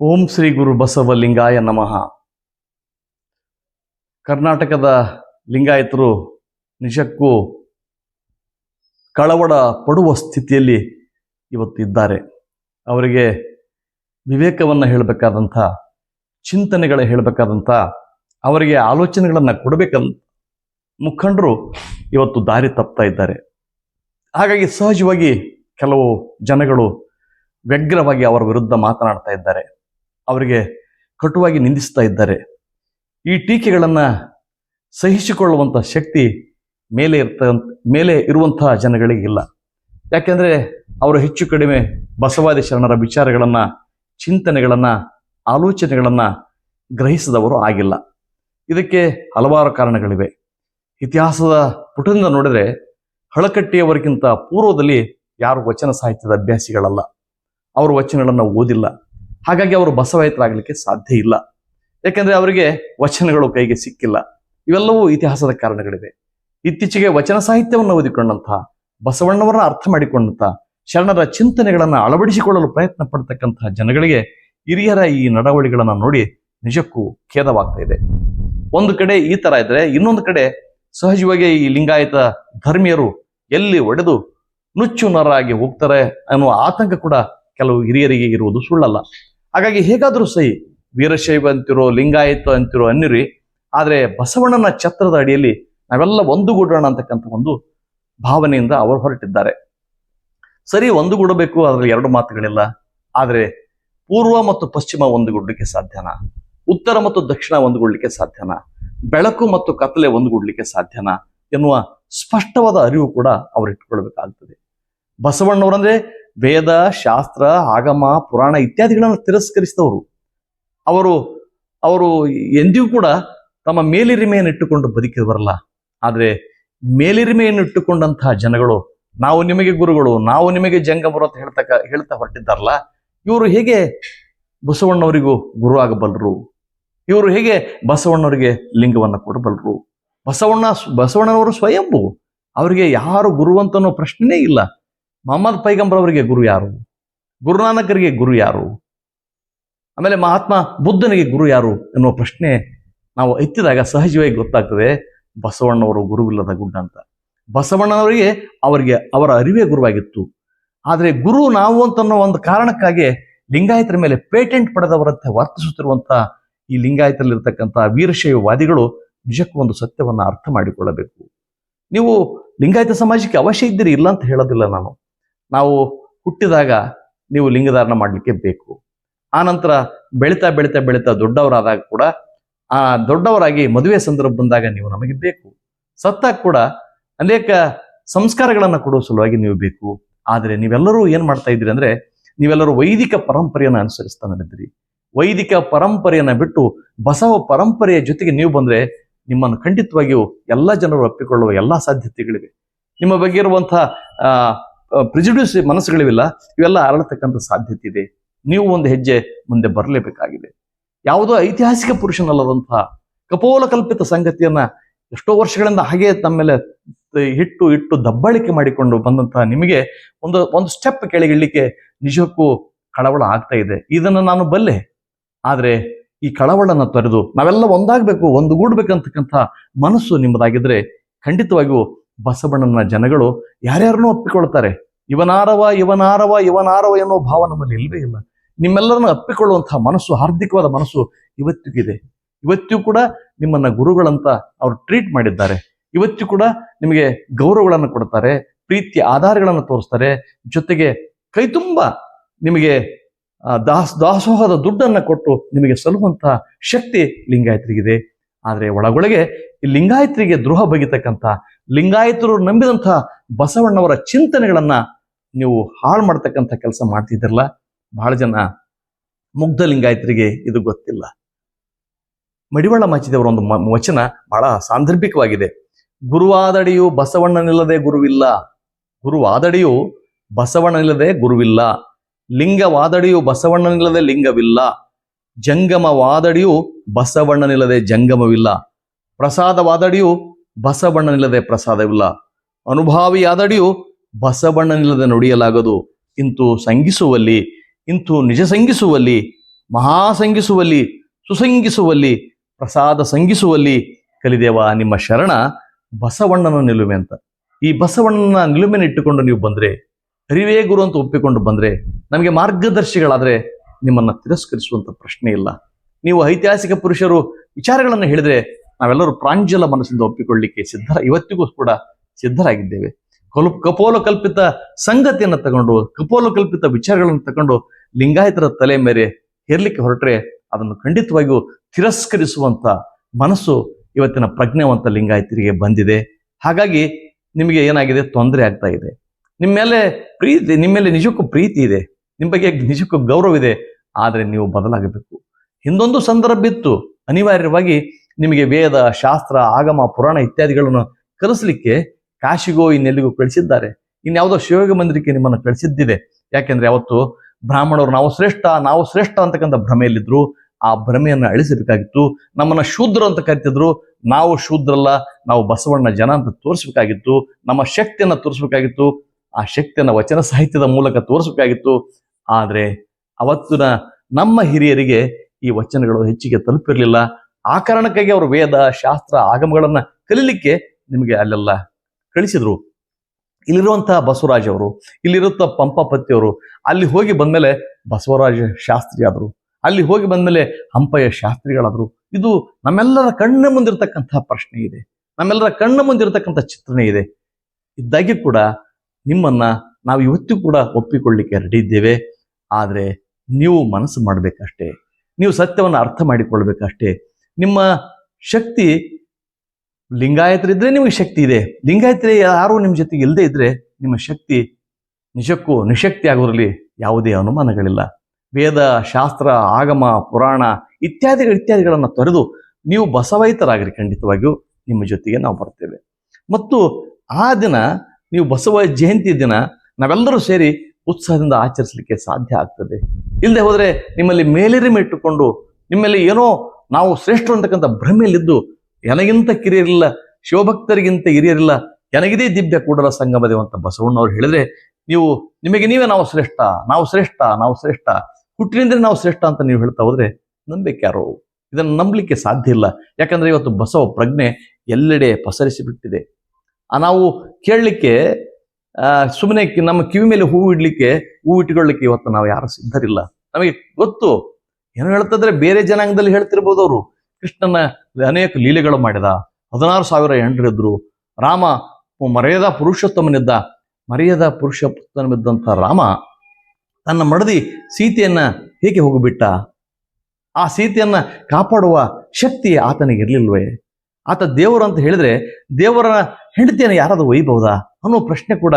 ಓಂ ಶ್ರೀ ಗುರು ಬಸವಲಿಂಗಾಯ ನಮಃ. ಕರ್ನಾಟಕದ ಲಿಂಗಾಯತರು ನಿಜಕ್ಕೂ ಕಳವಳ ಪಡುವ ಸ್ಥಿತಿಯಲ್ಲಿ ಇವತ್ತು ಇದ್ದಾರೆ ಅವರಿಗೆ ವಿವೇಕವನ್ನು ಹೇಳಬೇಕಾದಂಥ, ಚಿಂತನೆಗಳ ಹೇಳಬೇಕಾದಂಥ, ಅವರಿಗೆ ಆಲೋಚನೆಗಳನ್ನು ಕೊಡಬೇಕಂತ ಮುಖಂಡರು ಇವತ್ತು ದಾರಿ ತಪ್ತಾ ಇದ್ದಾರೆ. ಹಾಗಾಗಿ ಸಹಜವಾಗಿ ಕೆಲವು ಜನಗಳು ವ್ಯಗ್ರವಾಗಿ ಅವರ ವಿರುದ್ಧ ಮಾತನಾಡ್ತಾ ಇದ್ದಾರೆ. ಅವರಿಗೆ ಕಟುವಾಗಿ ನಿಂದಿಸ್ತಾ ಇದ್ದಾರೆ. ಈ ಟೀಕೆಗಳನ್ನು ಸಹಿಸಿಕೊಳ್ಳುವಂಥ ಶಕ್ತಿ ಮೇಲೆ ಇರ್ತ, ಮೇಲೆ ಇರುವಂತಹ ಜನಗಳಿಗೆ ಇಲ್ಲ. ಯಾಕೆಂದರೆ ಅವರು ಹೆಚ್ಚು ಕಡಿಮೆ ಬಸವಾದಿ ಶರಣರ ವಿಚಾರಗಳನ್ನು, ಚಿಂತನೆಗಳನ್ನು, ಆಲೋಚನೆಗಳನ್ನು ಗ್ರಹಿಸಿದವರು ಆಗಿಲ್ಲ. ಇದಕ್ಕೆ ಹಲವಾರು ಕಾರಣಗಳಿವೆ. ಇತಿಹಾಸದ ಪುಟದಿಂದ ನೋಡಿದರೆ ಹಳಕಟ್ಟಿಯವರಿಗಿಂತ ಪೂರ್ವದಲ್ಲಿ ಯಾರು ವಚನ ಸಾಹಿತ್ಯದ ಅಭ್ಯಾಸಿಗಳಲ್ಲ. ಅವರು ವಚನಗಳನ್ನು ಓದಿಲ್ಲ. ಹಾಗಾಗಿ ಅವರು ಬಸವಾಯಿತರಾಗಲಿಕ್ಕೆ ಸಾಧ್ಯ ಇಲ್ಲ. ಯಾಕೆಂದ್ರೆ ಅವರಿಗೆ ವಚನಗಳು ಕೈಗೆ ಸಿಕ್ಕಿಲ್ಲ. ಇವೆಲ್ಲವೂ ಇತಿಹಾಸದ ಕಾರಣಗಳಿವೆ. ಇತ್ತೀಚೆಗೆ ವಚನ ಸಾಹಿತ್ಯವನ್ನು ಓದಿಕೊಂಡಂತಹ, ಬಸವಣ್ಣವರನ್ನ ಅರ್ಥ ಮಾಡಿಕೊಂಡಂತಹ ಶರಣರ ಚಿಂತನೆಗಳನ್ನು ಅಳವಡಿಸಿಕೊಳ್ಳಲು ಪ್ರಯತ್ನ ಪಡ್ತಕ್ಕಂತಹ ಜನಗಳಿಗೆ ಹಿರಿಯರ ಈ ನಡವಳಿಗಳನ್ನು ನೋಡಿ ನಿಜಕ್ಕೂ ಖೇದವಾಗ್ತಾ ಇದೆ. ಒಂದು ಕಡೆ ಈ ತರ ಇದ್ರೆ ಇನ್ನೊಂದು ಕಡೆ ಸಹಜವಾಗಿ ಈ ಲಿಂಗಾಯತ ಧರ್ಮೀಯರು ಎಲ್ಲಿ ಒಡೆದು ನುಚ್ಚು ನರಾಗಿ ಹೋಗ್ತಾರೆ ಅನ್ನುವ ಆತಂಕ ಕೂಡ ಕೆಲವು ಹಿರಿಯರಿಗೆ ಇರುವುದು ಸುಳ್ಳಲ್ಲ. ಹಾಗಾಗಿ ಹೇಗಾದರೂ ಸಹಿ, ವೀರಶೈವ ಅಂತಿರೋ, ಲಿಂಗಾಯತ ಅಂತಿರೋ ಅನ್ನಿರಿ. ಆದರೆ ಬಸವಣ್ಣನ ಛತ್ರದ ಅಡಿಯಲ್ಲಿ ನಾವೆಲ್ಲ ಒಂದುಗೂಡೋಣ ಅಂತಕ್ಕಂಥ ಒಂದು ಭಾವನೆಯಿಂದ ಅವರು ಹೊರಟಿದ್ದಾರೆ. ಸರಿ ಒಂದುಗೂಡಬೇಕು ಅದರಲ್ಲಿ ಎರಡು ಮಾತುಗಳಿಲ್ಲ. ಆದರೆ ಪೂರ್ವ ಮತ್ತು ಪಶ್ಚಿಮ ಒಂದುಗೂಡಲಿಕ್ಕೆ ಸಾಧ್ಯನಾ? ಉತ್ತರ ಮತ್ತು ದಕ್ಷಿಣ ಒಂದುಗೂಡಲಿಕ್ಕೆ ಸಾಧ್ಯನಾ? ಬೆಳಕು ಮತ್ತು ಕತ್ತಲೆ ಒಂದುಗೂಡಲಿಕ್ಕೆ ಸಾಧ್ಯನಾ? ಎನ್ನುವ ಸ್ಪಷ್ಟವಾದ ಅರಿವು ಕೂಡ ಅವರು ಇಟ್ಕೊಳ್ಬೇಕಾಗ್ತದೆ ಬಸವಣ್ಣವರಂದ್ರೆ ವೇದ, ಶಾಸ್ತ್ರ, ಆಗಮ, ಪುರಾಣ ಇತ್ಯಾದಿಗಳನ್ನು ತಿರಸ್ಕರಿಸಿದವರು. ಅವರು ಅವರು ಎಂದಿಗೂ ಕೂಡ ತಮ್ಮ ಮೇಲಿರಿಮೆಯನ್ನು ಇಟ್ಟುಕೊಂಡು ಬದುಕಿ ಬರಲ್ಲ. ಆದರೆ ಮೇಲಿರಿಮೆಯನ್ನು ಇಟ್ಟುಕೊಂಡಂತಹ ಜನಗಳು, ನಾವು ನಿಮಗೆ ಗುರುಗಳು, ನಾವು ನಿಮಗೆ ಜಂಗಮರು ಅಂತ ಹೇಳ್ತಕ್ಕ, ಹೇಳ್ತಾ ಹೊರಟಿದ್ದಾರಲ್ಲ, ಇವರು ಹೇಗೆ ಬಸವಣ್ಣವರಿಗೂ ಗುರು ಆಗಬಲ್ಲರು? ಇವರು ಹೇಗೆ ಬಸವಣ್ಣವರಿಗೆ ಲಿಂಗವನ್ನು ಕೊಡಬಲ್ಲರು? ಬಸವಣ್ಣ, ಬಸವಣ್ಣನವರು ಸ್ವಯಂಭು. ಅವರಿಗೆ ಯಾರು ಗುರು ಅಂತನೋ ಪ್ರಶ್ನೆನೇ ಇಲ್ಲ. ಮೊಹಮ್ಮದ್ ಪೈಗಂಬರ್ ಅವರಿಗೆ ಗುರು ಯಾರು? ಗುರುನಾನಕರಿಗೆ ಗುರು ಯಾರು? ಆಮೇಲೆ ಮಹಾತ್ಮ ಬುದ್ಧನಿಗೆ ಗುರು ಯಾರು ಎನ್ನುವ ಪ್ರಶ್ನೆ ನಾವು ಎತ್ತಿದಾಗ ಸಹಜವಾಗಿ ಗೊತ್ತಾಗ್ತದೆ, ಬಸವಣ್ಣವರು ಗುರುವಿಲ್ಲದ ಗುಡ್ಡ ಅಂತ. ಬಸವಣ್ಣನವರಿಗೆ ಅವರಿಗೆ ಅವರ ಅರಿವೇ ಗುರುವಾಗಿತ್ತು. ಆದರೆ ಗುರು ನಾವು ಅಂತನ್ನೋ ಒಂದು ಕಾರಣಕ್ಕಾಗಿ ಲಿಂಗಾಯತರ ಮೇಲೆ ಪೇಟೆಂಟ್ ಪಡೆದವರಂತೆ ವರ್ತಿಸುತ್ತಿರುವಂಥ ಈ ಲಿಂಗಾಯತರಲ್ಲಿರ್ತಕ್ಕಂಥ ವೀರಶೈವವಾದಿಗಳು ನಿಜಕ್ಕೂ ಒಂದು ಸತ್ಯವನ್ನು ಅರ್ಥ ಮಾಡಿಕೊಳ್ಳಬೇಕು. ನೀವು ಲಿಂಗಾಯತ ಸಮಾಜಕ್ಕೆ ಅವಶ್ಯ ಇದ್ದೀರಿ ಇಲ್ಲ ಅಂತ ಹೇಳೋದಿಲ್ಲ ನಾನು. ನಾವು ಹುಟ್ಟಿದಾಗ ನೀವು ಲಿಂಗಧಾರಣ ಮಾಡಲಿಕ್ಕೆ ಬೇಕು. ಆನಂತರ ಬೆಳೀತಾ ಬೆಳೀತಾ ಬೆಳೀತಾ ದೊಡ್ಡವರಾದಾಗ ಕೂಡ ಆ ದೊಡ್ಡವರಾಗಿ ಮದುವೆ ಸಂದರ್ಭ ಬಂದಾಗ ನೀವು ನಮಗೆ ಬೇಕು. ಸತ್ತಾಗ ಕೂಡ ಅನೇಕ ಸಂಸ್ಕಾರಗಳನ್ನು ಕೊಡುವ ಸಲುವಾಗಿ ನೀವು ಬೇಕು. ಆದರೆ ನೀವೆಲ್ಲರೂ ಏನು ಮಾಡ್ತಾ ಇದ್ದೀರಿ ಅಂದ್ರೆ ನೀವೆಲ್ಲರೂ ವೈದಿಕ ಪರಂಪರೆಯನ್ನು ಅನುಸರಿಸ್ತಾ ನಡೆದಿರಿ. ವೈದಿಕ ಪರಂಪರೆಯನ್ನ ಬಿಟ್ಟು ಬಸವ ಪರಂಪರೆಯ ಜೊತೆಗೆ ನೀವು ಬಂದ್ರೆ ನಿಮ್ಮನ್ನು ಖಂಡಿತವಾಗಿಯೂ ಎಲ್ಲ ಜನರು ಒಪ್ಪಿಕೊಳ್ಳುವ ಎಲ್ಲಾ ಸಾಧ್ಯತೆಗಳಿವೆ. ನಿಮ್ಮ ಬಗ್ಗೆ ಇರುವಂತಹ ಪ್ರಿಜುಡ್ಯೂಸ್ ಮನಸ್ಸುಗಳಿವಿಲ್ಲ, ಇವೆಲ್ಲ ಅರಳತಕ್ಕಂಥ ಸಾಧ್ಯತೆ ಇದೆ ನೀವು ಒಂದು ಹೆಜ್ಜೆ ಮುಂದೆ ಬರಲೇಬೇಕಾಗಿದೆ. ಯಾವುದೋ ಐತಿಹಾಸಿಕ ಪುರುಷನಲ್ಲದಂತಹ ಕಪೋಲ ಕಲ್ಪಿತ ಸಂಗತಿಯನ್ನ ಎಷ್ಟೋ ವರ್ಷಗಳಿಂದ ಹಾಗೆ ತಮ್ಮ ಮೇಲೆ ಹಿಟ್ಟು ಇಟ್ಟು ದಬ್ಬಾಳಿಕೆ ಮಾಡಿಕೊಂಡು ಬಂದಂತಹ ನಿಮಗೆ ಒಂದು ಒಂದು ಸ್ಟೆಪ್ ಕೆಳಗಿಳಿಕ್ಕೆ ನಿಜಕ್ಕೂ ಕಳವಳ ಆಗ್ತಾ ಇದೆ. ಇದನ್ನು ನಾನು ಬಲ್ಲೆ. ಆದರೆ ಈ ಕಳವಳನ ತೊರೆದು ನಾವೆಲ್ಲ ಒಂದಾಗಬೇಕು, ಒಂದುಗೂಡ್ಬೇಕಂತಕ್ಕಂಥ ಮನಸ್ಸು ನಿಮ್ಮದಾಗಿದ್ರೆ ಖಂಡಿತವಾಗಿಯೂ ಬಸವಣ್ಣನ ಜನಗಳು ಯಾರ್ಯಾರನ್ನೂ ಒಪ್ಪಿಕೊಳ್ತಾರೆ. ಇವನಾರವ ಇವನಾರವ ಇವನಾರವ ಎನ್ನುವ ಭಾವ ನಮ್ಮಲ್ಲಿ ಇಲ್ಲವೇ ಇಲ್ಲ. ನಿಮ್ಮೆಲ್ಲರನ್ನು ಅಪ್ಪಿಕೊಳ್ಳುವಂತಹ ಮನಸ್ಸು, ಹಾರ್ದಿಕವಾದ ಮನಸ್ಸು ಇವತ್ತಿಗಿದೆ. ಇವತ್ತಿಗೂ ಕೂಡ ನಿಮ್ಮನ್ನ ಗುರುಗಳಂತ ಅವರು ಟ್ರೀಟ್ ಮಾಡಿದ್ದಾರೆ. ಇವತ್ತಿಗೂ ಕೂಡ ನಿಮಗೆ ಗೌರವಗಳನ್ನು ಕೊಡ್ತಾರೆ, ಪ್ರೀತಿಯ ಆಧಾರಗಳನ್ನು ತೋರಿಸ್ತಾರೆ. ಜೊತೆಗೆ ಕೈ ತುಂಬ ನಿಮಗೆ ದಾಸ್, ದಾಸೋಹದ ದುಡ್ಡನ್ನು ಕೊಟ್ಟು ನಿಮಗೆ ಸಲ್ಲುವಂತಹ ಶಕ್ತಿ ಲಿಂಗಾಯತರಿಗಿದೆ ಆದರೆ ಒಳಗೊಳಗೆ ಈ ಲಿಂಗಾಯತರಿಗೆ ದ್ರೋಹ ಬಗೆತಕ್ಕಂಥ ಲಿಂಗಾಯತರು ನಂಬಿದಂತಹ ಬಸವಣ್ಣವರ ಚಿಂತನೆಗಳನ್ನ ನೀವು ಹಾಳು ಮಾಡ್ತಕ್ಕಂಥ ಕೆಲಸ ಮಾಡ್ತಿದ್ದಿರಲ್ಲ ಬಹಳ ಜನ ಮುಗ್ಧ ಲಿಂಗಾಯತರಿಗೆ ಇದು ಗೊತ್ತಿಲ್ಲ. ಮಡಿವಾಳ ಮಾಚಿದವರ ಒಂದು ವಚನ ಬಹಳ ಸಾಂದರ್ಭಿಕವಾಗಿದೆ. ಗುರುವಾದಡಿಯು ಬಸವಣ್ಣನಿಲ್ಲದೆ ಗುರುವಿಲ್ಲ. ಗುರುವಾದಡಿಯು ಬಸವಣ್ಣನಿಲ್ಲದೆ ಗುರುವಿಲ್ಲ. ಲಿಂಗವಾದಡಿಯು ಬಸವಣ್ಣನಿಲ್ಲದೆ ಲಿಂಗವಿಲ್ಲ. ಜಂಗಮವಾದಡಿಯು ಬಸವಣ್ಣನಿಲ್ಲದೆ ಜಂಗಮವಿಲ್ಲ. ಪ್ರಸಾದವಾದಡಿಯು ಬಸವಣ್ಣನಿಲ್ಲದೆ ಪ್ರಸಾದವಿಲ್ಲ. ಅನುಭಾವಿಯಾದಡಿಯೂ ಬಸವಣ್ಣನಿಲ್ಲದೆ ನುಡಿಯಲಾಗದು. ಇಂತು ಸಂಗಿಸುವಲ್ಲಿ, ಇಂತು ನಿಜ ಸಂಗಿಸುವಲ್ಲಿ ಮಹಾಸಂಗಿಸುವಲ್ಲಿ ಸುಸಂಗಿಸುವಲ್ಲಿ, ಪ್ರಸಾದ ಸಂಗಿಸುವಲ್ಲಿ ಕಲಿದೇವ ನಿಮ್ಮ ಶರಣ ಬಸವಣ್ಣನ ನಿಲುಮೆ ಅಂತ. ಈ ಬಸವಣ್ಣನ ನಿಲುಮೆನ ಇಟ್ಟುಕೊಂಡು ನೀವು ಬಂದ್ರೆ, ಅರಿವೇ ಗುರು ಅಂತ ಒಪ್ಪಿಕೊಂಡು ಬಂದ್ರೆ, ನಮಗೆ ಮಾರ್ಗದರ್ಶಿಗಳಾದ್ರೆ ನಿಮ್ಮನ್ನ ತಿರಸ್ಕರಿಸುವಂತ ಪ್ರಶ್ನೆ ಇಲ್ಲ. ನೀವು ಐತಿಹಾಸಿಕ ಪುರುಷರು ವಿಚಾರಗಳನ್ನು ಹೇಳಿದ್ರೆ ನಾವೆಲ್ಲರೂ ಪ್ರಾಂಜಲ ಮನಸ್ಸಿಂದ ಒಪ್ಪಿಕೊಳ್ಳಿಕ್ಕೆ ಸಿದ್ಧ ಇವತ್ತಿಗೂ ಕೂಡ ಸಿದ್ಧರಾಗಿದ್ದೇವೆ. ಕಲು, ಕಪೋಲ ಕಲ್ಪಿತ ಸಂಗತಿಯನ್ನು ತಗೊಂಡು, ಕಪೋಲ ಕಲ್ಪಿತ ವಿಚಾರಗಳನ್ನು ತಗೊಂಡು ಲಿಂಗಾಯತರ ತಲೆ ಮೇಲೆ ಹೇರ್ಲಿಕ್ಕೆ ಹೊರಟ್ರೆ ಅದನ್ನು ಖಂಡಿತವಾಗಿಯೂ ತಿರಸ್ಕರಿಸುವಂತ ಮನಸ್ಸು ಇವತ್ತಿನ ಪ್ರಜ್ಞಾವಂತ ಲಿಂಗಾಯತರಿಗೆ ಬಂದಿದೆ. ಹಾಗಾಗಿ ನಿಮಗೆ ಏನಾಗಿದೆ? ತೊಂದರೆ ಆಗ್ತಾ ಇದೆ. ನಿಮ್ಮ ಮೇಲೆ ಪ್ರೀತಿ, ನಿಮ್ಮ ಮೇಲೆ ನಿಜಕ್ಕೂ ಪ್ರೀತಿ ಇದೆ. ನಿಮ್ಮ ಬಗ್ಗೆ ನಿಜಕ್ಕೂ ಗೌರವ ಇದೆ. ಆದರೆ ನೀವು ಬದಲಾಗಬೇಕು. ಹಿಂದೊಂದು ಸಂದರ್ಭ ಇತ್ತು. ಅನಿವಾರ್ಯವಾಗಿ ನಿಮಗೆ ವೇದ, ಶಾಸ್ತ್ರ, ಆಗಮ, ಪುರಾಣ ಇತ್ಯಾದಿಗಳನ್ನು ಕಲಿಸ್ಲಿಕ್ಕೆ ಕಾಶಿಗೋ ಇನ್ನೆಲ್ಲಿಗೂ ಕಳಿಸಿದ್ದಾರೆ. ಇನ್ಯಾವುದೋ ಶಿವಯೋಗ ಮಂದಿರಕ್ಕೆ ನಿಮ್ಮನ್ನು ಕಳಿಸಿದ್ದಿದೆ. ಯಾಕೆಂದ್ರೆ ಅವತ್ತು ಬ್ರಾಹ್ಮಣರು ನಾವು ಶ್ರೇಷ್ಠ ನಾವು ಶ್ರೇಷ್ಠ ಅಂತಕ್ಕಂಥ ಭ್ರಮೆಯಲ್ಲಿದ್ರು, ಆ ಭ್ರಮೆಯನ್ನು ಅಳಿಸಬೇಕಾಗಿತ್ತು. ನಮ್ಮನ್ನ ಶೂದ್ರ ಅಂತ ಕರಿತಿದ್ರು. ನಾವು ಶೂದ್ರಲ್ಲ, ನಾವು ಬಸವಣ್ಣ ಜನ ಅಂತ ತೋರಿಸ್ಬೇಕಾಗಿತ್ತು. ನಮ್ಮ ಶಕ್ತಿಯನ್ನ ತೋರಿಸ್ಬೇಕಾಗಿತ್ತು. ಆ ಶಕ್ತಿಯನ್ನ ವಚನ ಸಾಹಿತ್ಯದ ಮೂಲಕ ತೋರಿಸ್ಬೇಕಾಗಿತ್ತು. ಆದರೆ ಅವತ್ತಿನ ನಮ್ಮ ಹಿರಿಯರಿಗೆ ಈ ವಚನಗಳು ಹೆಚ್ಚಿಗೆ ತಲುಪಿರಲಿಲ್ಲ. ಆ ಕಾರಣಕ್ಕಾಗಿ ಅವರು ವೇದ, ಶಾಸ್ತ್ರ, ಆಗಮಗಳನ್ನ ಕಲೀಲಿಕ್ಕೆ ನಿಮಗೆ ಅಲ್ಲೆಲ್ಲ ಕಳಿಸಿದ್ರು. ಇಲ್ಲಿರುವಂತಹ ಬಸವರಾಜ್ ಅವರು ಇಲ್ಲಿರುತ್ತ ಪಂಪಪತಿಯವರು ಅಲ್ಲಿ ಹೋಗಿ ಬಂದ್ಮೇಲೆ ಬಸವರಾಜ ಶಾಸ್ತ್ರಿ ಆದರು, ಅಲ್ಲಿ ಹೋಗಿ ಬಂದ್ಮೇಲೆ ಹಂಪಯ್ಯ ಶಾಸ್ತ್ರಿಗಳಾದ್ರು. ಇದು ನಮ್ಮೆಲ್ಲರ ಕಣ್ಣ ಮುಂದಿರತಕ್ಕಂತಹ ಪ್ರಶ್ನೆ ಇದೆ. ನಮ್ಮೆಲ್ಲರ ಕಣ್ಣ ಮುಂದಿರತಕ್ಕಂಥ ಚಿತ್ರಣ ಇದೆ. ಇದ್ದಾಗಿ ಕೂಡ ನಿಮ್ಮನ್ನ ನಾವು ಇವತ್ತು ಕೂಡ ಒಪ್ಪಿಕೊಳ್ಳಿಕ್ಕೆ ರೆಡಿ ಇದ್ದೇವೆ. ಆದರೆ ನೀವು ಮನಸ್ಸು ಮಾಡಬೇಕಷ್ಟೇ. ನೀವು ಸತ್ಯವನ್ನು ಅರ್ಥ ಮಾಡಿಕೊಳ್ಬೇಕಷ್ಟೇ. ನಿಮ್ಮ ಶಕ್ತಿ ಲಿಂಗಾಯತರಿದ್ರೆ ನಿಮಗೆ ಶಕ್ತಿ ಇದೆ. ಲಿಂಗಾಯತರೇ ಯಾರು ನಿಮ್ಮ ಜೊತೆಗೆ ಇಲ್ಲದೆ ಇದ್ರೆ ನಿಮ್ಮ ಶಕ್ತಿ ನಿಜಕ್ಕೂ ನಿಶಕ್ತಿ ಆಗೋದ್ರಲ್ಲಿ ಯಾವುದೇ ಅನುಮಾನಗಳಿಲ್ಲ. ವೇದ, ಶಾಸ್ತ್ರ, ಆಗಮ, ಪುರಾಣ ಇತ್ಯಾದಿ ಇತ್ಯಾದಿಗಳನ್ನು ತೊರೆದು ನೀವು ಬಸವೈತರಾಗ್ರಿ ಖಂಡಿತವಾಗಿಯೂ ನಿಮ್ಮ ಜೊತೆಗೆ ನಾವು ಬರ್ತೇವೆ. ಮತ್ತು ಆ ದಿನ ನೀವು ಬಸವ ಜಯಂತಿ ದಿನ ನಾವೆಲ್ಲರೂ ಸೇರಿ ಉತ್ಸಾಹದಿಂದ ಆಚರಿಸಲಿಕ್ಕೆ ಸಾಧ್ಯ ಆಗ್ತದೆ. ಇಲ್ಲದೆ ಹೋದರೆ ನಿಮ್ಮಲ್ಲಿ ಮೇಲಿರಿಮೆ ಇಟ್ಟುಕೊಂಡು ನಿಮ್ಮಲ್ಲಿ ಏನೋ ನಾವು ಶ್ರೇಷ್ಠರು ಅಂತಕ್ಕಂಥ ಭ್ರಮೆಯಲ್ಲಿದ್ದು ನನಗಿಂತ ಕಿರಿಯರಿಲ್ಲ, ಶಿವಭಕ್ತರಿಗಿಂತ ಹಿರಿಯರಿಲ್ಲ ನನಗಿದೇ ದಿವ್ಯ ಕೂಡಲ ಸಂಗಮದೇವ ಅಂತ ಬಸವಣ್ಣವ್ರು ಹೇಳಿದ್ರೆ ನೀವು, ನಿಮಗೆ ನೀವೇ ನಾವು ಶ್ರೇಷ್ಠ ನಾವು ಶ್ರೇಷ್ಠ ನಾವು ಶ್ರೇಷ್ಠ ಹುಟ್ಟಿನಿಂದ ನಾವು ಶ್ರೇಷ್ಠ ಅಂತ ನೀವು ಹೇಳ್ತಾ ಹೋದ್ರೆ ನಂಬಿಕೆ ಯಾರು? ಇದನ್ನು ನಂಬಲಿಕ್ಕೆ ಸಾಧ್ಯ ಇಲ್ಲ. ಯಾಕಂದ್ರೆ ಇವತ್ತು ಬಸವ ಪ್ರಜ್ಞೆ ಎಲ್ಲೆಡೆ ಪಸರಿಸಿ ಬಿಟ್ಟಿದೆ ಆ ನಾವು ಕೇಳಲಿಕ್ಕೆ ಸುಮ್ಮನೆ ನಮ್ಮ ಕಿವಿ ಮೇಲೆ ಹೂವು ಇಡ್ಲಿಕ್ಕೆ, ಹೂವು ಇಟ್ಕೊಳ್ಳಿಕ್ಕೆ ಇವತ್ತು ನಾವು ಯಾರು ಸಿದ್ಧರಿಲ್ಲ. ನಮಗೆ ಗೊತ್ತು ಏನು ಹೇಳ್ತಂದ್ರೆ ಬೇರೆ ಜನಾಂಗದಲ್ಲಿ ಹೇಳ್ತಿರ್ಬೋದು ಅವರು. ಕೃಷ್ಣನ ಅನೇಕ ಲೀಲೆಗಳು ಮಾಡಿದ. ಹದಿನಾರು ಸಾವಿರ ಹೆಂಡರಿದ್ರು. ರಾಮ ಮರ್ಯಾದ ಪುರುಷೋತ್ತಮನಿದ್ದ. ಮರ್ಯಾದ ಪುರುಷೋತ್ತಮನಿದ್ದಂಥ ರಾಮ ತನ್ನ ಮಡದಿ ಸೀತೆಯನ್ನ ಹೇಗೆ ಹೋಗಿಬಿಟ್ಟ? ಆ ಸೀತೆಯನ್ನ ಕಾಪಾಡುವ ಶಕ್ತಿ ಆತನಿಗೆ ಇರಲಿಲ್ವೇ? ಆತ ದೇವರು ಅಂತ ಹೇಳಿದ್ರೆ ದೇವರ ಹೆಂಡತಿಯನ್ನು ಯಾರಾದ್ರೂ ಒಯ್ಯಬಹುದಾ ಅನ್ನೋ ಪ್ರಶ್ನೆ ಕೂಡ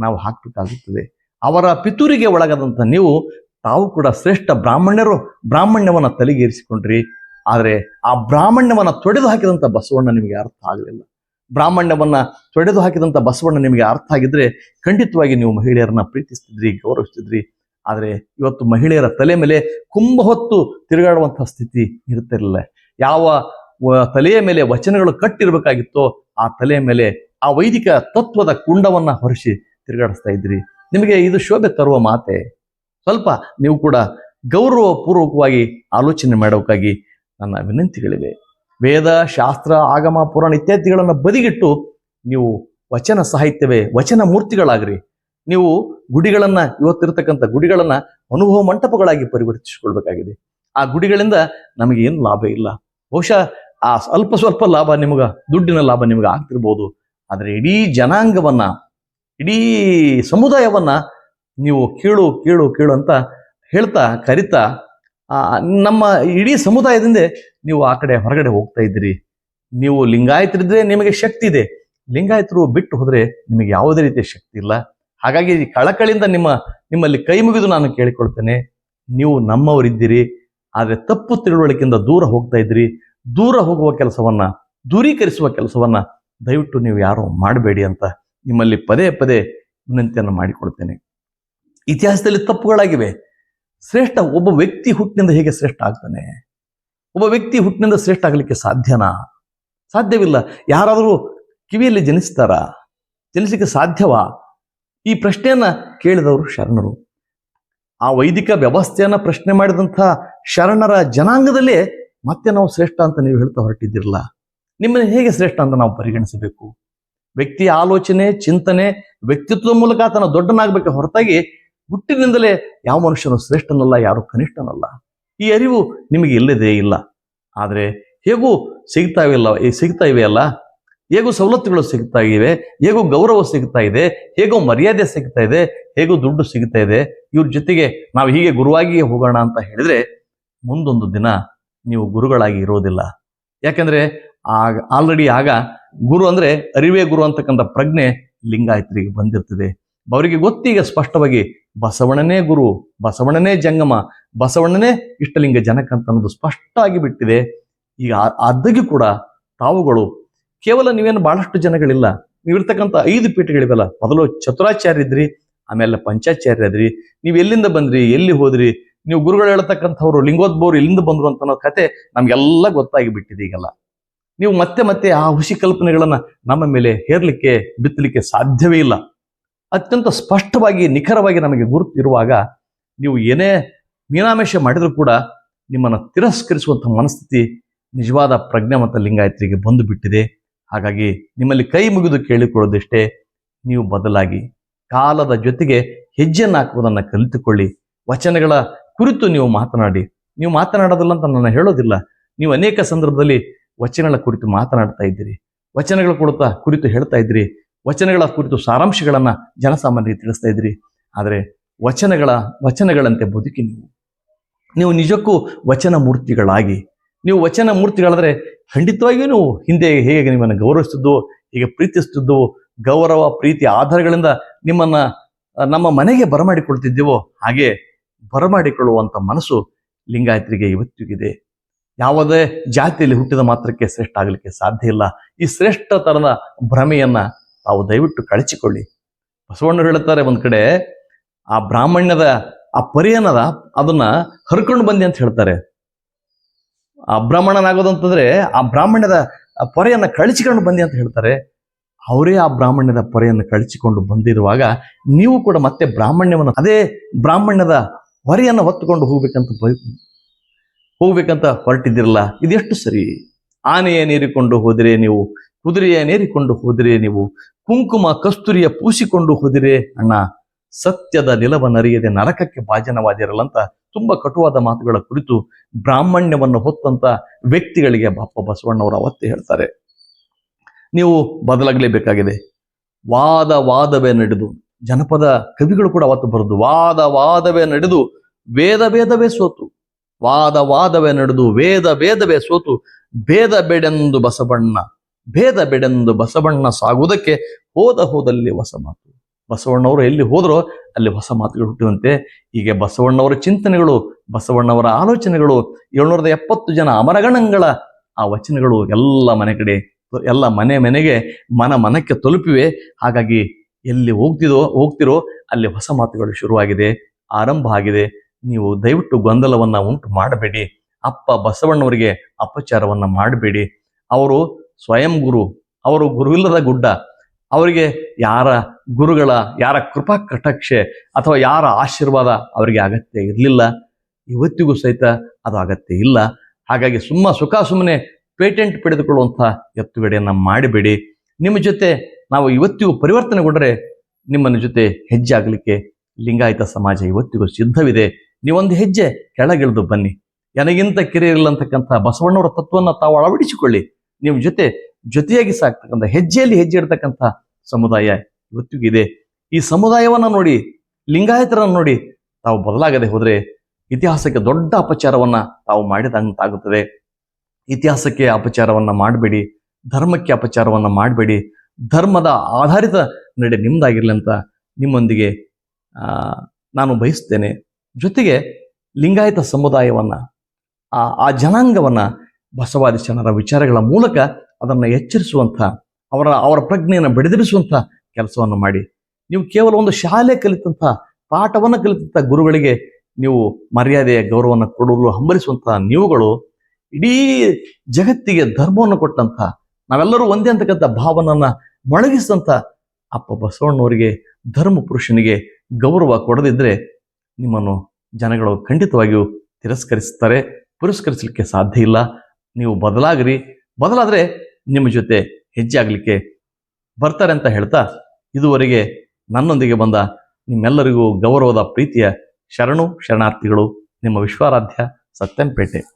ನಾವು ಹಾಕ್ಬೇಕಾಗುತ್ತದೆ. ಅವರ ಪಿತೂರಿಗೆ ಒಳಗಾದಂಥ ನೀವು ತಾವು ಕೂಡ ಶ್ರೇಷ್ಠ ಬ್ರಾಹ್ಮಣ್ಯರು, ಬ್ರಾಹ್ಮಣ್ಯವನ್ನ ತಲೆಗೇರಿಸಿಕೊಂಡ್ರಿ. ಆದರೆ ಆ ಬ್ರಾಹ್ಮಣ್ಯವನ್ನ ತೊಡೆದು ಹಾಕಿದಂಥ ಬಸವಣ್ಣ ನಿಮಗೆ ಅರ್ಥ ಆಗಲಿಲ್ಲ. ಬ್ರಾಹ್ಮಣ್ಯವನ್ನ ತೊಡೆದು ಹಾಕಿದಂಥ ಬಸವಣ್ಣ ನಿಮಗೆ ಅರ್ಥ ಆಗಿದ್ರೆ ಖಂಡಿತವಾಗಿ ನೀವು ಮಹಿಳೆಯರನ್ನ ಪ್ರೀತಿಸ್ತಿದ್ರಿ, ಗೌರವಿಸ್ತಿದ್ರಿ. ಆದರೆ ಇವತ್ತು ಮಹಿಳೆಯರ ತಲೆ ಮೇಲೆ ಕುಂಭ ಹೊತ್ತು ತಿರುಗಾಡುವಂತಹ ಸ್ಥಿತಿ ಇರ್ತಿರಲಿಲ್ಲ ಯಾವ ತಲೆಯ ಮೇಲೆ ವಚನಗಳು ಕಟ್ಟಿರಬೇಕಾಗಿತ್ತೋ ಆ ತಲೆಯ ಮೇಲೆ ಆ ವೈದಿಕ ತತ್ವದ ಕುಂಡವನ್ನ ಹೊರಿಸಿ ತಿರುಗಾಡಿಸ್ತಾ ಇದ್ರಿ. ನಿಮಗೆ ಇದು ಶೋಭೆ ತರುವ ಮಾತೆ ಸ್ವಲ್ಪ ನೀವು ಕೂಡ ಗೌರವಪೂರ್ವಕವಾಗಿ ಆಲೋಚನೆ ಮಾಡೋಕ್ಕಾಗಿ ನನ್ನ ವಿನಂತಿಗಳಿವೆ. ವೇದ, ಶಾಸ್ತ್ರ, ಆಗಮ, ಪುರಾಣ ಇತ್ಯಾದಿಗಳನ್ನು ಬದಿಗಿಟ್ಟು ನೀವು ವಚನ ಸಾಹಿತ್ಯವೇ, ವಚನ ಮೂರ್ತಿಗಳಾಗ್ರಿ. ನೀವು ಗುಡಿಗಳನ್ನ, ಇವತ್ತಿರ್ತಕ್ಕಂಥ ಗುಡಿಗಳನ್ನ ಅನುಭವ ಮಂಟಪಗಳಾಗಿ ಪರಿವರ್ತಿಸಿಕೊಳ್ಬೇಕಾಗಿದೆ. ಆ ಗುಡಿಗಳಿಂದ ನಮಗೆ ಏನು ಲಾಭ ಇಲ್ಲ. ಬಹುಶಃ ಆ ಅಲ್ಪ ಸ್ವಲ್ಪ ಲಾಭ ನಿಮಗ, ದುಡ್ಡಿನ ಲಾಭ ನಿಮಗೆ ಆಗ್ತಿರ್ಬೋದು. ಆದರೆ ಇಡೀ ಜನಾಂಗವನ್ನ, ಇಡೀ ಸಮುದಾಯವನ್ನ ನೀವು ಕೀಳು ಕೀಳು ಕೀಳು ಅಂತ ಹೇಳ್ತಾ, ಕರಿತಾ ನಮ್ಮ ಇಡೀ ಸಮುದಾಯದಿಂದ ನೀವು ಆ ಕಡೆ ಹೊರಗಡೆ ಹೋಗ್ತಾ ಇದ್ದೀರಿ. ನೀವು ಲಿಂಗಾಯತರಿದ್ರೆ ನಿಮಗೆ ಶಕ್ತಿ ಇದೆ. ಲಿಂಗಾಯತರು ಬಿಟ್ಟು ಹೋದರೆ ನಿಮಗೆ ಯಾವುದೇ ರೀತಿಯ ಶಕ್ತಿ ಇಲ್ಲ. ಹಾಗಾಗಿ ಈ ಕಳಕಳಿಂದ ನಿಮ್ಮ, ನಿಮ್ಮಲ್ಲಿ ಕೈ ಮುಗಿದು ನಾನು ಕೇಳಿಕೊಳ್ತೇನೆ. ನೀವು ನಮ್ಮವರಿದ್ದೀರಿ. ಆದರೆ ತಪ್ಪು ತಿಳುವಳಿಕೆಯಿಂದ ದೂರ ಹೋಗ್ತಾ ಇದ್ದೀರಿ. ದೂರ ಹೋಗುವ ಕೆಲಸವನ್ನ, ದೂರೀಕರಿಸುವ ಕೆಲಸವನ್ನ ದಯವಿಟ್ಟು ನೀವು ಯಾರು ಮಾಡಬೇಡಿ ಅಂತ ನಿಮ್ಮಲ್ಲಿ ಪದೇ ಪದೇ ವಿನಂತಿಯನ್ನು ಮಾಡಿಕೊಳ್ತೇನೆ. ಇತಿಹಾಸದಲ್ಲಿ ತಪ್ಪುಗಳಾಗಿವೆ. ಶ್ರೇಷ್ಠ ಒಬ್ಬ ವ್ಯಕ್ತಿ ಹುಟ್ಟಿನಿಂದ ಹೇಗೆ ಶ್ರೇಷ್ಠ ಆಗ್ತಾನೆ? ಒಬ್ಬ ವ್ಯಕ್ತಿ ಹುಟ್ಟಿನಿಂದ ಶ್ರೇಷ್ಠ ಆಗಲಿಕ್ಕೆ ಸಾಧ್ಯನಾ? ಸಾಧ್ಯವಿಲ್ಲ. ಯಾರಾದರೂ ಕಿವಿಯಲ್ಲಿ ಜನಿಸ್ತಾರಾ? ಜನಿಸಲಿಕ್ಕೆ ಸಾಧ್ಯವಾ? ಈ ಪ್ರಶ್ನೆಯನ್ನ ಕೇಳಿದವರು ಶರಣರು. ಆ ವೈದಿಕ ವ್ಯವಸ್ಥೆಯನ್ನ ಪ್ರಶ್ನೆ ಮಾಡಿದಂಥ ಶರಣರ ಜನಾಂಗದಲ್ಲೇ ಮತ್ತೆ ನಾವು ಶ್ರೇಷ್ಠ ಅಂತ ನೀವು ಹೇಳ್ತಾ ಹೊರಟಿದ್ದಿರಲ್ಲ. ನಿಮ್ಮನ್ನು ಹೇಗೆ ಶ್ರೇಷ್ಠ ಅಂತ ನಾವು ಪರಿಗಣಿಸಬೇಕು? ವ್ಯಕ್ತಿಯ ಆಲೋಚನೆ, ಚಿಂತನೆ, ವ್ಯಕ್ತಿತ್ವದ ಮೂಲಕ ಆತನ ದೊಡ್ಡನಾಗಬೇಕು ಹೊರತಾಗಿ ಹುಟ್ಟಿನಿಂದಲೇ ಯಾವ ಮನುಷ್ಯನು ಶ್ರೇಷ್ಠನಲ್ಲ, ಯಾರು ಕನಿಷ್ಠನಲ್ಲ? ಈ ಅರಿವು ನಿಮಗೆ ಇಲ್ಲದೇ ಇಲ್ಲ. ಆದರೆ ಹೇಗೂ ಸಿಗ್ತಾ ಇಲ್ಲ ಈ ಸಿಗ್ತಾ ಇವೆಯಲ್ಲ ಹೇಗೂ ಸವಲತ್ತುಗಳು ಸಿಗ್ತಾ ಇವೆ? ಹೇಗೂ ಗೌರವ ಸಿಗ್ತಾ ಇದೆ? ಹೇಗೋ ಮರ್ಯಾದೆ ಸಿಗ್ತಾ ಇದೆ? ಹೇಗೂ ದುಡ್ಡು ಸಿಗ್ತಾ ಇದೆ? ಇವ್ರ ಜೊತೆಗೆ ನಾವು ಹೀಗೆ ಗುರುವಾಗಿಯೇ ಹೋಗೋಣ ಅಂತ ಹೇಳಿದ್ರೆ ಮುಂದೊಂದು ದಿನ ನೀವು ಗುರುಗಳಾಗಿ ಇರೋದಿಲ್ಲ. ಯಾಕಂದ್ರೆ ಆಗ ಆಲ್ರೆಡಿ ಆಗ ಗುರು ಅಂದ್ರೆ ಅರಿವೇ ಗುರು ಅಂತಕ್ಕಂಥ ಪ್ರಜ್ಞೆ ಲಿಂಗಾಯತರಿಗೆ ಬಂದಿರ್ತದೆ. ಅವರಿಗೆ ಗೊತ್ತೀಗ ಸ್ಪಷ್ಟವಾಗಿ ಬಸವಣ್ಣನೇ ಗುರು, ಬಸವಣ್ಣನೇ ಜಂಗಮ, ಬಸವಣ್ಣನೇ ಇಷ್ಟಲಿಂಗ ಜನಕ ಅಂತ ಅನ್ನೋದು ಸ್ಪಷ್ಟ ಆಗಿ ಬಿಟ್ಟಿದೆ. ಈಗ ಆದಾಗ್ಯೂ ಕೂಡ ತಾವುಗಳು ಕೇವಲ ನೀವೇನು ಬಹಳಷ್ಟು ಜನಗಳಿಲ್ಲ, ನೀವಿರ್ತಕ್ಕಂಥ ಐದು ಪೀಠಗಳಿವೆಲ್ಲ, ಮೊದಲು ಚತುರಾಚಾರ್ಯ ಇದ್ರಿ ಆಮೇಲೆ ಪಂಚಾಚಾರ್ಯ ಇದ್ರಿ ನೀವು ಎಲ್ಲಿಂದ ಬಂದ್ರಿ, ಎಲ್ಲಿ ಹೋದ್ರಿ, ನೀವು ಗುರುಗಳು ಹೇಳ್ತಕ್ಕಂಥವ್ರು, ಲಿಂಗೋದ್ಭವರು ಎಲ್ಲಿಂದ ಬಂದ್ರು ಅಂತ ಅನ್ನೋ ಕತೆ ನಮ್ಗೆಲ್ಲ ಗೊತ್ತಾಗಿ ಬಿಟ್ಟಿದೆ ಈಗೆಲ್ಲ. ನೀವು ಮತ್ತೆ ಮತ್ತೆ ಆ ಹುಸಿ ಕಲ್ಪನೆಗಳನ್ನ ನಮ್ಮ ಮೇಲೆ ಹೇರ್ಲಿಕ್ಕೆ, ಬಿತ್ತಲಿಕ್ಕೆ ಸಾಧ್ಯವೇ ಇಲ್ಲ. ಅತ್ಯಂತ ಸ್ಪಷ್ಟವಾಗಿ, ನಿಖರವಾಗಿ ನಮಗೆ ಗುರುತಿರುವಾಗ ನೀವು ಏನೇ ಮೀನಾಮೇಷ ಮಾಡಿದರೂ ಕೂಡ ನಿಮ್ಮನ್ನು ತಿರಸ್ಕರಿಸುವಂಥ ಮನಸ್ಥಿತಿ ನಿಜವಾದ ಪ್ರಜ್ಞಾವಂತ ಲಿಂಗಾಯತರಿಗೆ ಬಂದು ಬಿಟ್ಟಿದೆ ಹಾಗಾಗಿ ನಿಮ್ಮಲ್ಲಿ ಕೈ ಮುಗಿದು ಕೇಳಿಕೊಳ್ಳೋದಿಷ್ಟೇ ನೀವು ಬದಲಾಗಿ ಕಾಲದ ಜೊತೆಗೆ ಹೆಜ್ಜೆಯನ್ನು ಹಾಕುವುದನ್ನು ಕಲಿತುಕೊಳ್ಳಿ. ವಚನಗಳ ಕುರಿತು ನೀವು ಮಾತನಾಡಿ. ನೀವು ಮಾತನಾಡೋದಿಲ್ಲ ಅಂತ ನಾನು ಹೇಳೋದಿಲ್ಲ. ನೀವು ಅನೇಕ ಸಂದರ್ಭದಲ್ಲಿ ವಚನಗಳ ಕುರಿತು ಮಾತನಾಡ್ತಾ ಇದ್ದೀರಿ. ವಚನಗಳ ಕುರಿತ ಕುರಿತು ಹೇಳ್ತಾ ಇದ್ದೀರಿ. ವಚನಗಳ ಕುರಿತು ಸಾರಾಂಶಗಳನ್ನ ಜನಸಾಮಾನ್ಯರಿಗೆ ತಿಳಿಸ್ತಾ ಇದ್ರಿ. ಆದರೆ ವಚನಗಳ, ವಚನಗಳಂತೆ ಬದುಕಿ ನೀವು. ನೀವು ನಿಜಕ್ಕೂ ವಚನ ಮೂರ್ತಿಗಳಾಗಿ. ನೀವು ವಚನ ಮೂರ್ತಿಗಳಾದರೆ ಖಂಡಿತವಾಗಿಯೂ ನೀವು ಹಿಂದೆ ಹೇಗೆ ನಿಮ್ಮನ್ನು ಗೌರವಿಸ್ತಿದ್ದು ಹೀಗೆ ಪ್ರೀತಿಸ್ತಿದ್ದು ಗೌರವ, ಪ್ರೀತಿ, ಆಧಾರಗಳಿಂದ ನಿಮ್ಮನ್ನ, ನಮ್ಮ ಮನೆಗೆ ಬರಮಾಡಿಕೊಳ್ತಿದ್ದೀವೋ ಹಾಗೆ ಬರಮಾಡಿಕೊಳ್ಳುವಂಥ ಮನಸ್ಸು ಲಿಂಗಾಯತರಿಗೆ ಇವತ್ತಿಗಿದೆ. ಯಾವುದೇ ಜಾತಿಯಲ್ಲಿ ಹುಟ್ಟಿದ ಮಾತ್ರಕ್ಕೆ ಶ್ರೇಷ್ಠ ಆಗಲಿಕ್ಕೆ ಸಾಧ್ಯ ಇಲ್ಲ. ಈ ಶ್ರೇಷ್ಠ ತರದ ಭ್ರಮೆಯನ್ನ ತಾವು ದಯವಿಟ್ಟು ಕಳಚಿಕೊಳ್ಳಿ. ಬಸವಣ್ಣರು ಹೇಳ್ತಾರೆ ಒಂದ್ ಕಡೆ, ಆ ಬ್ರಾಹ್ಮಣ್ಯದ, ಆ ಪರಿಯನದ ಅದನ್ನ ಹರ್ಕೊಂಡು ಬಂದಿ ಅಂತ ಹೇಳ್ತಾರೆ. ಆ ಬ್ರಾಹ್ಮಣನಾಗೋದಂತಂದ್ರೆ ಆ ಬ್ರಾಹ್ಮಣ್ಯದ ಪೊರೆಯನ್ನ ಕಳಿಸಿಕೊಂಡು ಬಂದಿ ಅಂತ ಹೇಳ್ತಾರೆ. ಅವರೇ ಆ ಬ್ರಾಹ್ಮಣ್ಯದ ಪೊರೆಯನ್ನು ಕಳಚಿಕೊಂಡು ಬಂದಿರುವಾಗ ನೀವು ಕೂಡ ಮತ್ತೆ ಬ್ರಾಹ್ಮಣ್ಯವನ್ನು, ಅದೇ ಬ್ರಾಹ್ಮಣ್ಯದ ಹೊರೆಯನ್ನು ಹೊತ್ತುಕೊಂಡು ಹೋಗ್ಬೇಕಂತ ಹೋಗ್ಬೇಕಂತ ಹೊರಟಿದ್ದಿರಲ್ಲ, ಇದೆಷ್ಟು ಸರಿ? ಆನೆಯ ನೀರಿಕೊಂಡು ಹೋದರೆ ನೀವು ಕುದುರೆಯನ್ನೇರಿಕೊಂಡು ಹೋದಿರೆ ನೀವು ಕುಂಕುಮ ಕಸ್ತೂರಿಯ ಪೂಸಿಕೊಂಡು ಹೋದಿರೆ ಅಣ್ಣ, ಸತ್ಯದ ನಿಲವನ್ನರಿಯದೆ ನರಕಕ್ಕೆ ಭಾಜನವಾದಿರಲ್ಲ ಅಂತ ತುಂಬಾ ಕಟುವಾದ ಮಾತುಗಳ ಕುರಿತು ಬ್ರಾಹ್ಮಣ್ಯವನ್ನು ಹೊತ್ತಂತ ವ್ಯಕ್ತಿಗಳಿಗೆ ಬಾಪ ಬಸವಣ್ಣವರು ಅವತ್ತೇ ಹೇಳ್ತಾರೆ. ನೀವು ಬದಲಾಗಲೇಬೇಕಾಗಿದೆ. ವಾದ ವಾದವೇ ನಡೆದು, ಜನಪದ ಕವಿಗಳು ಕೂಡ ಅವತ್ತು ಬರೆದು, ವಾದ ವಾದವೇ ನಡೆದು, ವೇದ ವೇದವೇ ಸೋತು. ವಾದ ವಾದವೇ ನಡೆದು, ವೇದ ವೇದವೇ ಸೋತು. ಭೇದ ಬೇಡೆಂದು ಬಸವಣ್ಣ ಭೇದ ಬೆಡೆಂದು ಬಸವಣ್ಣ ಸಾಗುವುದಕ್ಕೆ ಹೋದ ಹೋದಲ್ಲಿ ಹೊಸ ಮಾತು ಬಸವಣ್ಣವರು ಎಲ್ಲಿ ಹೋದರೋ ಅಲ್ಲಿ ಹೊಸ ಮಾತುಗಳು ಹುಟ್ಟುವಂತೆ ಹೀಗೆ ಬಸವಣ್ಣವರ ಚಿಂತನೆಗಳು, ಬಸವಣ್ಣವರ ಆಲೋಚನೆಗಳು, ಏಳ್ನೂರದ ಎಪ್ಪತ್ತು ಜನ ಅಮರಗಣಗಳ ಆ ವಚನಗಳು ಎಲ್ಲ ಮನೆ ಕಡೆ, ಎಲ್ಲ ಮನೆ ಮನೆಗೆ ಮನ ಮನಕ್ಕೆ ತಲುಪಿವೆ. ಹಾಗಾಗಿ ಎಲ್ಲಿ ಹೋಗ್ತಿದೋ, ಹೋಗ್ತಿರೋ ಅಲ್ಲಿ ಹೊಸ ಮಾತುಗಳು ಶುರುವಾಗಿದೆ, ಆರಂಭ ಆಗಿದೆ. ನೀವು ದಯವಿಟ್ಟು ಗೊಂದಲವನ್ನು ಉಂಟು ಮಾಡಬೇಡಿ. ಅಪ್ಪ ಬಸವಣ್ಣವರಿಗೆ ಅಪಚಾರವನ್ನು ಮಾಡಬೇಡಿ. ಅವರು ಸ್ವಯಂ ಗುರು, ಅವರು ಗುರುವಿಲ್ಲದ ಗುಡ್ಡ. ಅವರಿಗೆ ಯಾರ ಗುರುಗಳ, ಯಾರ ಕೃಪಾ ಕಟಾಕ್ಷೆ ಅಥವಾ ಯಾರ ಆಶೀರ್ವಾದ ಅವರಿಗೆ ಅಗತ್ಯ ಇರಲಿಲ್ಲ. ಇವತ್ತಿಗೂ ಸಹಿತ ಅದು ಅಗತ್ಯ ಇಲ್ಲ. ಹಾಗಾಗಿ ಸುಮ್ಮ ಸುಖ ಸುಮ್ಮನೆ ಪೇಟೆಂಟ್ ಪಡೆದುಕೊಳ್ಳುವಂಥ ಎತ್ತುಗಡೆಯನ್ನು ಮಾಡಬೇಡಿ. ನಿಮ್ಮ ಜೊತೆ ನಾವು ಇವತ್ತಿಗೂ ಪರಿವರ್ತನೆಗೊಂಡರೆ ನಿಮ್ಮನ್ನ ಜೊತೆ ಹೆಜ್ಜೆ ಆಗಲಿಕ್ಕೆ ಲಿಂಗಾಯತ ಸಮಾಜ ಇವತ್ತಿಗೂ ಸಿದ್ಧವಿದೆ. ನೀವೊಂದು ಹೆಜ್ಜೆ ಕೆಳಗಿಳಿದು ಬನ್ನಿ. ನನಗಿಂತ ಕಿರಿಯರಿಲ್ಲಂತಕ್ಕಂಥ ಬಸವಣ್ಣವರ ತತ್ವವನ್ನು ತಾವು ಅಳವಡಿಸಿಕೊಳ್ಳಿ. ನಿಮ್ಮ ಜೊತೆ, ಜೊತೆಯಾಗಿ ಸಾಕ್ತಕ್ಕಂಥ, ಹೆಜ್ಜೆಯಲ್ಲಿ ಹೆಜ್ಜೆ ಇಡ್ತಕ್ಕಂಥ ಸಮುದಾಯ ಇವತ್ತಿಗೂ ಇದೆ. ಈ ಸಮುದಾಯವನ್ನ ನೋಡಿ, ಲಿಂಗಾಯತರನ್ನು ನೋಡಿ ತಾವು ಬದಲಾಗದೆ ಹೋದ್ರೆ ಇತಿಹಾಸಕ್ಕೆ ದೊಡ್ಡ ಅಪಚಾರವನ್ನ ತಾವು ಮಾಡಿದಂತಾಗುತ್ತದೆ. ಇತಿಹಾಸಕ್ಕೆ ಅಪಚಾರವನ್ನ ಮಾಡಬೇಡಿ, ಧರ್ಮಕ್ಕೆ ಅಪಚಾರವನ್ನ ಮಾಡಬೇಡಿ, ಧರ್ಮದ ಆಧಾರಿತ ನಡೆ ನಿಮ್ದಾಗಿರ್ಲಿ ಅಂತ ನಿಮ್ಮೊಂದಿಗೆ ನಾನು ಬಯಸ್ತೇನೆ. ಜೊತೆಗೆ ಲಿಂಗಾಯತ ಸಮುದಾಯವನ್ನ ಆ ಜನಾಂಗವನ್ನ ಬಸವಾದಿ ಜನರ ವಿಚಾರಗಳ ಮೂಲಕ ಅದನ್ನು ಎಚ್ಚರಿಸುವಂಥ, ಅವರ ಅವರ ಪ್ರಜ್ಞೆಯನ್ನು ಬೆಳೆದಿರಿಸುವಂಥ ಕೆಲಸವನ್ನು ಮಾಡಿ. ನೀವು ಕೇವಲ ಒಂದು ಶಾಲೆ ಕಲಿತಂಥ, ಪಾಠವನ್ನು ಕಲಿತಂಥ ಗುರುಗಳಿಗೆ ನೀವು ಮರ್ಯಾದೆಯ ಗೌರವವನ್ನು ಕೊಡಲು ಹಂಬಲಿಸುವಂಥ ನೀವುಗಳು ಇಡೀ ಜಗತ್ತಿಗೆ ಧರ್ಮವನ್ನು ಕೊಟ್ಟಂಥ, ನಾವೆಲ್ಲರೂ ಒಂದೇ ಅಂತಕ್ಕಂಥ ಭಾವನನ್ನು ಮೊಳಗಿಸಿದಂಥ ಅಪ್ಪ ಬಸವಣ್ಣವರಿಗೆ, ಧರ್ಮ ಪುರುಷನಿಗೆ ಗೌರವ ಕೊಡದಿದ್ದರೆ ನಿಮ್ಮನ್ನು ಜನಗಳು ಖಂಡಿತವಾಗಿಯೂ ತಿರಸ್ಕರಿಸ್ತಾರೆ, ಪುರಸ್ಕರಿಸಲಿಕ್ಕೆ ಸಾಧ್ಯ ಇಲ್ಲ. ನೀವು ಬದಲಾಗ್ರಿ. ಬದಲಾದರೆ ನಿಮ್ಮ ಜೊತೆ ಹೆಜ್ಜೆ ಆಗಲಿಕ್ಕೆ ಬರ್ತಾರೆ ಅಂತ ಹೇಳ್ತಾ ಇದುವರೆಗೆ ನನ್ನೊಂದಿಗೆ ಬಂದ ನಿಮ್ಮೆಲ್ಲರಿಗೂ ಗೌರವದ ಪ್ರೀತಿಯ ಶರಣು, ಶರಣಾರ್ಥಿಗಳು ನಿಮ್ಮ ವಿಶ್ವಾರಾಧ್ಯ ಸತ್ಯಂಪೇಟೆ.